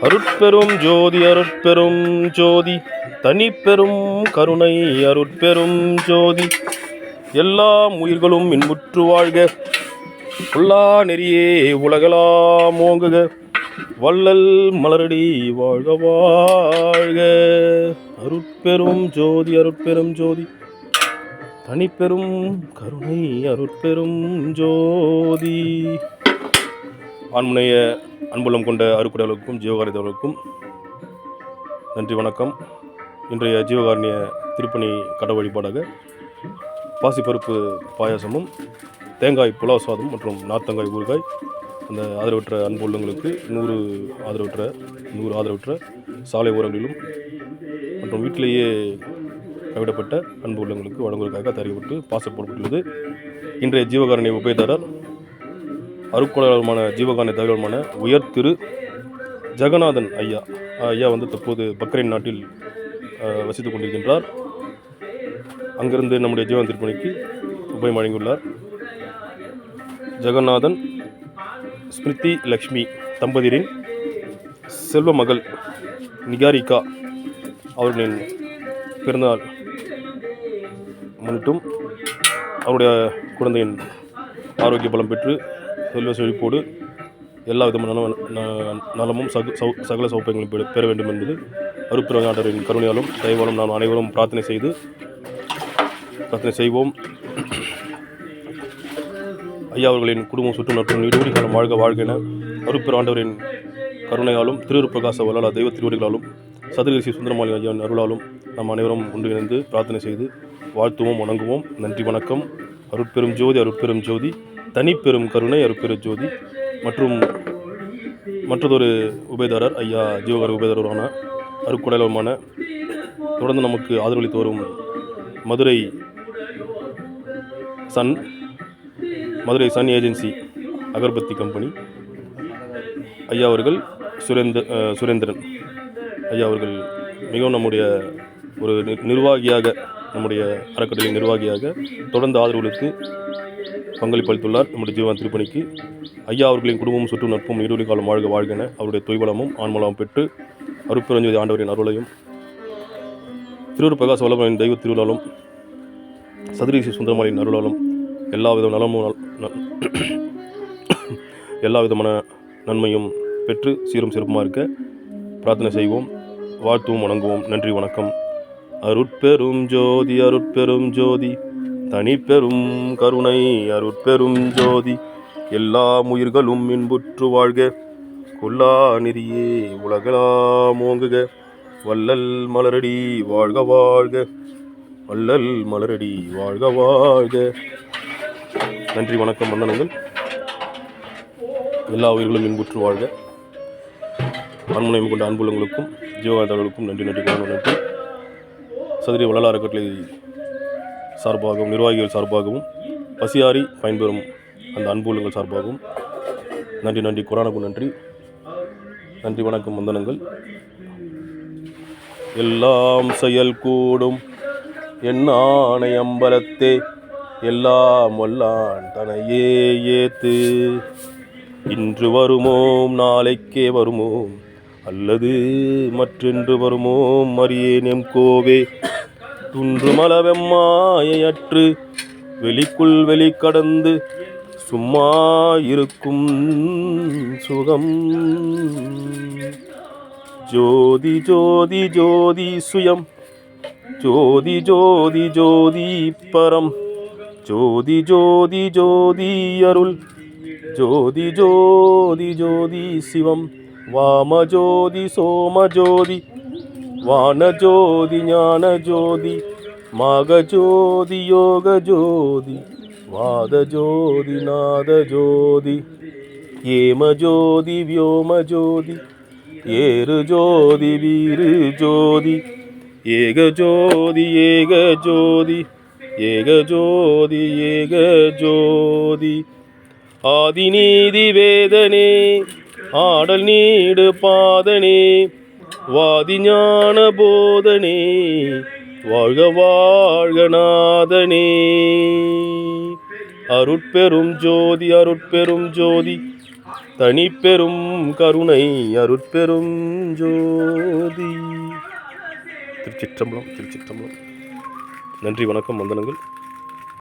அருட்பெரும் ஜோதி அருட்பெரும் ஜோதி. தனிப்பெரும் கருணை அருட்பெரும் ஜோதி. எல்லா உயிர்களும் இன்புற்று வாழ்க. உள்ளா நெறியே உலகலாம் ஓங்குக வள்ளல் மலரடி வாழ்க வாழ்க. அருட்பெரும் ஜோதி அருட்பெரும் ஜோதி. தனிப்பெரும் கருணை அருட்பெரும் ஜோதி. ஆண்முனைய அன்புள்ளம் கொண்ட அருக்குடலுக்கும் ஜீவகாரியத்தவர்களுக்கும் நன்றி வணக்கம். இன்றைய ஜீவகாரணிய திருப்பணி கட வழிபாடாக பாசிப்பருப்பு பாயாசமும் தேங்காய் புலாவ் சாதம் மற்றும் நார்த்தங்காய் ஊறுகாய் அந்த ஆதரவற்ற அன்பு உள்ளங்களுக்கு நூறு ஆதரவற்ற நூறு ஆதரவற்ற சாலை ஓரங்களிலும் மற்றும் வீட்டிலேயே கைவிடப்பட்ட அன்பு உள்ளங்களுக்கு வழங்குவதற்காக தயாரிக்கப்பட்டு பாசப்படப்பட்டுள்ளது இன்றைய ஜீவகாரணி உபயதாரர் அருக்கொலையாளருமான ஜீவகாரணி தலைவருமான உயர் திரு ஜெகநாதன் ஐயா. ஐயா வந்து தற்போது பக்ரைன் நாட்டில் வசித்துக் கொண்டிருக்கின்றார். அங்கிருந்து நம்முடைய ஜீவன் திருப்பணிக்கு உபயம் வழங்கியுள்ளார். ஜெகநாதன் ஸ்மிருதி லக்ஷ்மி தம்பதியரின் செல்வ மகள் நிகாரிகா அவர்களின் பிறந்தநாள் முன்னிட்டும் அவருடைய குழந்தையின் ஆரோக்கிய பலம் பெற்று செல்வ செழிப்போடு எல்லா விதமான நலமும் சகு சௌ- சகல சௌப்பியங்களும் பெற- பெற வேண்டும் என்பது அருப்பிரவை ஆண்டவரின் கருணையாலும் தயவாலும் நாம் அனைவரும் பிரார்த்தனை செய்து பிரார்த்தனை செய்வோம். ஐயா அவர்களின் குடும்பம் சுற்றும் மற்றும் நீடூடி காலம் வாழ்க வாழ்க என அருப்பிர ஆண்டவரின் கருணையாலும் திருவிருப்பிரகாச வல்லாள தெய்வ திருவடிகளாலும் சதுரகிரி சுந்தரமாலி ஐயாவின் அருளாலும் நாம் அனைவரும் ஒன்றிணைந்து பிரார்த்தனை செய்து வாழ்த்துவோம் வணங்குவோம். நன்றி வணக்கம். அருட்பெரும் ஜோதி அருட்பெரும் ஜோதி. தனிப்பெரும் கருணை அருப்பெரு ஜோதி மற்றும் மற்றதொரு உபயதாரர் ஐயா ஜீவகர உபயதாரரான அருக்குடலமான தொடர்ந்து நமக்கு ஆதரவளித்து வரும் Madurai sun Madurai sun agency agarbatti company. ஐயா அவர்கள் சுரேந்த சுரேந்திரன். ஐயா அவர்கள் மிகவும் நம்முடைய ஒரு நி- நிர்வாகியாக நம்முடைய அறக்கட்டளை நிர்வாகியாக தொடர்ந்து ஆதரவளித்து பங்களிப்பளித்துள்ளார் நம்முடைய ஜீவன் திருப்பணிக்கு ஐயா அவர்களின் குடும்பமும் சுற்றும் நட்பும் நீடூழி காலம் வாழ்க வாழ்கென அவருடைய தொய்வளமும் ஆன்மலமும் பெற்று அருட்பெருஞ்சோதி ஆண்டவரின் அருளையும் திருவூர் பிரகாச வல்லபனின் தெய்வ திருவிழாலும் சதுரீசி சுந்தரமாலின் அருளாலும் எல்லா வித நலமும் எல்லா விதமான நன்மையும் பெற்று சீரும் சிறப்புமாக இருக்க பிரார்த்தனை செய்வோம். வாழ்த்துவோம் வணங்குவோம். நன்றி வணக்கம். அருட்பெரும் ஜோதி அருட்பெரும் ஜோதி. தனிப்பெரும் கருணை அருட்பெரும் ஜோதி எல்லா உயிர்களும் இன்புற்று வாழ்க. கொல்லா நெறியே உலகலாம் ஓங்குக வள்ளல் மலரடி வாழ்க வாழ்க. வள்ளல் மலரடி வாழ்க வாழ்க. நன்றி வணக்கம் வந்தனங்கள். எல்லா உயிர்களும் இன்புற்று வாழ்க. அன்புணயம் கொண்ட அன்புள்ளங்களுக்கும் ஜீவகாந்தர்களுக்கும் நன்றி நன்றி கடன் நன்றி சதுரிய வள்ளலாறு கட்டளை சார்பாகவும் நிர்வாகிகள் சார்பாகவும் பசியாரி பயன்பெறும் அந்த அன்புள்ளங்கள் சார்பாகவும் நன்றி நன்றி. குரானுக்கு நன்றி. நன்றி வணக்கம் வந்தனங்கள். எல்லாம் செயல் கூடும் என் ஆணை அம்பலத்தே எல்லாம் வல்லான் தனையே ஏத்து. இன்று வருமோம் நாளைக்கே வருமோம் அல்லது மற்றென்று வருமோம் மரியேனேம் கோவே. துன்று மலவெம்மாயற்று வெளிக்குள் வெளி கடந்து சும்மா இருக்கும் சுகம். ஜோதி ஜோதி ஜோதி சுயம். ஜோதி ஜோதி ஜோதி பரம். ஜோதி ஜோதி ஜோதி அருள். ஜோதி ஜோதி ஜோதி சிவம். வாம ஜோதி சோம ஜோதி வானஜோதி ஞான ஜோதி மகஜோதி யோக ஜோதி வாத ஜோதி நாத ஜோதி ஏம ஜோதி வியோம ஜோதி ஏறு ஜோதி வீரு ஜோதி ஏக ஜோதி ஏக ஜோதி ஏக ஜோதி ஏக ஜோதி ஆதிநீதி வேதனே ஆடல் நீடு பாதனே வாதி ஞான போதனே வாழ்க வாழ்கநாதனே. அருட்பெரும் ஜோதி அருட்பெரும் ஜோதி தனிப்பெரும் கருணை அருட்பெரும் ஜோதி. திருச்சிற்றம்பலம் திருச்சிற்றம்பலம். நன்றி வணக்கம் வந்தனங்கள்.